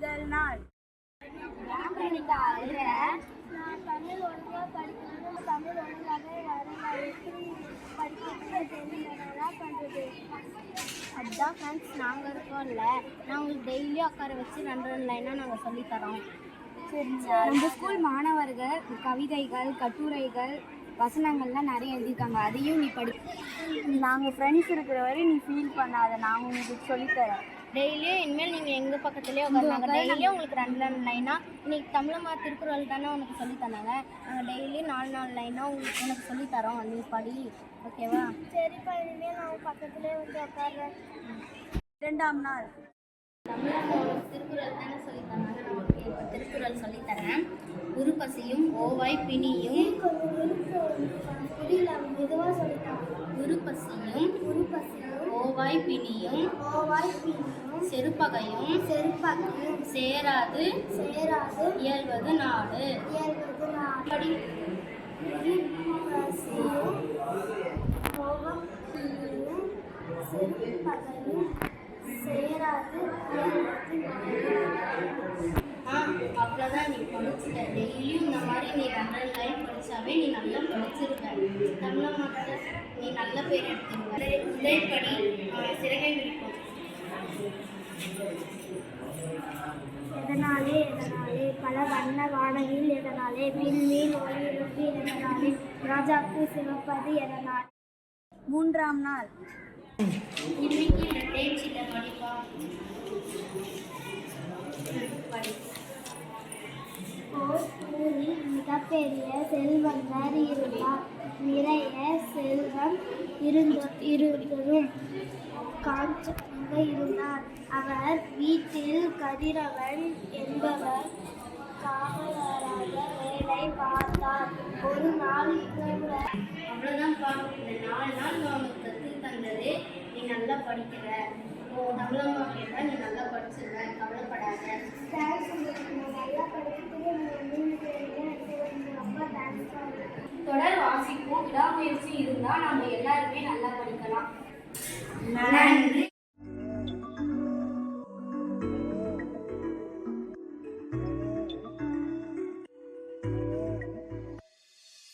முதல் நாள். நான் தமிழ் ஒழுங்காக படிக்கணும். தமிழ் எப்படி பண்ணுறது அதுதான் ஃப்ரெண்ட்ஸ் நாங்கள் இருக்கோம்ல. நான் உங்களுக்கு டெய்லியும் உட்கார வச்சு ரெண்டு ரெண்டு லைனாக நாங்கள் சொல்லித்தரோம். நம்ம ஸ்கூல் மாணவர்கள் கவிதைகள் கட்டுரைகள் வசனங்கள்லாம் நிறைய எழுதியிருக்காங்க. அதையும் நீ படி நாங்கள் ஃப்ரெண்ட்ஸ் இருக்கிற வரை நீ ஃபீல் பண்ணாத. நான் உங்களுக்கு சொல்லித்தரேன். டெய்லியும் இனிமேல் நீங்கள் எங்கள் பக்கத்துலேயே உட்காருங்க. டெய்லியும் உங்களுக்கு ரெண்டு ரெண்டு லைனாக இன்னைக்கு தமிழம்மா திருக்குறள் தானே உனக்கு சொல்லித் தந்தாங்க. நாங்கள் டெய்லியும் நாலு நாலு லைனாக உங்களுக்கு உனக்கு சொல்லித்தரோம் நீ படி. ஓகேவா? சரிப்பா இனிமேல் நான் பக்கத்துலேயே வந்து உட்காடுறேன் இரண்டாம் நாள். தமிழம்மா உனக்கு திருக்குறள் தானே சொல்லித் தந்தாங்க. நான் உனக்கு இப்போ திருக்குறள் சொல்லித்தரேன் உருப்பசியும் ஓவாய் பிணியும். புரியல மெதுவாக சொல்லிட்டான் உருப்பசியும் உருப்பசியும் ஓவாய் பிணியும் ஓவாய் பின்னும் செருப்பகையும் செருப்பகையும் சேராது சேராது இயல்வது நாடு. ஓவம் பின்னும் செருப்பகையும் சேராது அவ்வளோதான் நீ படிச்சுட்ட. டெய்லியும் இந்த மாதிரி நீ லைன் படிச்சாவே நீ நல்லா படிச்சிருக்க. தமிழ் மக்கள் நல்ல பேர் எடுத்துருவ இதேபடி சிறகை விரிப்போம். எதனாலே எதனாலே பல வண்ண வானவில் எதனாலே விண்மீன் ஒளியிருந்து எதனாலே ராஜாக்கு சிவப்பது எதனால்? மூன்றாம் நாள். இன்னைக்கு இந்த தேர்ச்சிட்ட படிப்பா ஊரில் மிகப்பெரிய செல்வந்தர் இருந்தார். நிறைய செல்வம் இருந்த இருந்ததும் காஞ்சனாக இருந்தார். அவர் வீட்டில் கதிரவன் என்பவர் காவலராக வேலை பார்த்தார். ஒரு நாள் கூட அவ்வளோதான்ப்பா இந்த நாலு நாள் நான் உனக்கு கற்று தந்தது நீ நல்லா படிக்கிற. உன் தமிழம்மா கேட்டால் நீ நல்லா படிச்சிருவ. கவலைப்படாத. தேங்க்ஸ் நல்லா படிச்சுட்டு எனக்கு ரொம்ப தேங்க்ஸ் தொடர் வாசிப்போம் விடாமுயற்சி இருந்தால் நம்ம எல்லாருமே நல்லா படிக்கலாம். நன்றி.